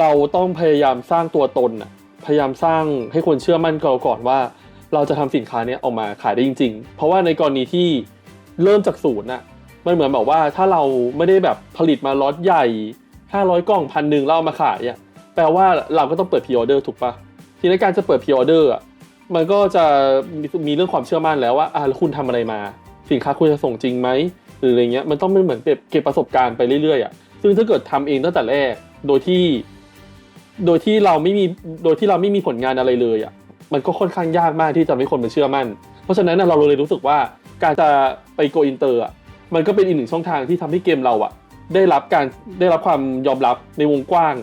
เราต้องพยายามสร้างตัวตนอะพยายามสร้างให้คนเชื่อมั่นเราก่อนว่า เราจะทำสินค้าเนี้ยออกมาขายได้จริง ๆ เพราะว่าในกรณีที่เริ่มจากศูนย์น่ะมันเหมือนแบบว่าถ้าเราไม่ได้แบบผลิตมาล็อตใหญ่ 500 กล่องพันหนึ่งเราเอามาขายอะแปลว่าเราก็ต้องเปิดพ r ออเดอร์ถูกปะทีนี้การจะเปิดพ r ออเดอร์อะมันก็จะมีมีเรื่องความเชื่อมั่นแล้วว่าอ่าแล้วคุณทำอะไรมา สินค้าคุณจะส่งจริงไหมหรืออะไรเงี้ยมันต้องเป็นเหมือนเก็บประสบการณ์ไปเรื่อยๆอะซึ่งถ้าเกิดทำเองตั้งแต่แรก โดยที่ โดยที่เราไม่มีโดยที่เราไม่มีผลงานอะไรเลยอะมันก็ค่อนข้างยากมากที่จะให้คนมาเชื่อมั่น เพราะฉะนั้นน่ะเราเลยรู้สึกว่าการจะไปโกอินเตอร์อะมันก็เป็นอีกหนึ่งช่องทางที่ทำให้เกมเราอะ ได้รับการได้รับความยอมรับในวงกว้าง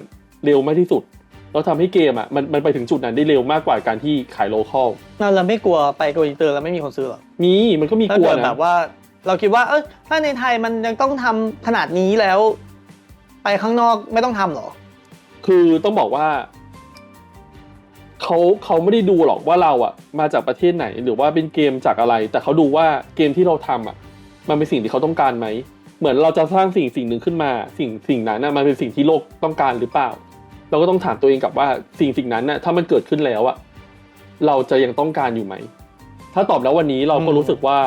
เร็วมากที่สุดแล้วทำให้เกมอะมันมันไปถึงจุดนั้นได้เร็วมากกว่าการที่ขายโลคอลเราเราไม่กลัวไปโกอินเตอร์แล้วไม่มีคนซื้อหรอมีมันก็มีถ้ากลัวเกิดนะแบบว่า เราคิดว่าเอยถ้าในไทยมันยังต้องทำขนาดนี้แล้ว ไปข้างนอกไม่ต้องทำหรอ คือต้องบอกว่าเขาเขาไม่ได้ดูหรอกว่าเราอะมาจากประเทศไหนหรือว่าเป็นเกมจากอะไร แต่เขาดูว่าเกมที่เราทำอะมันเป็นสิ่งที่เขาต้องการไหมเหมือนเราจะสร้างสิ่งสิ่งหนึ่งขึ้นมา สิ่งสิ่งนั้นนะมันเป็นสิ่งที่โลกต้องการหรือเปล่า เราก็ต้องถามตัวเองกับว่าสิ่งสิ่งนั้นน่ะถ้ามันเกิดขึ้นแล้วอะเราจะยังต้องการอยู่ไหม ถ้าตอบแล้ววันนี้เราก็รู้สึกว่า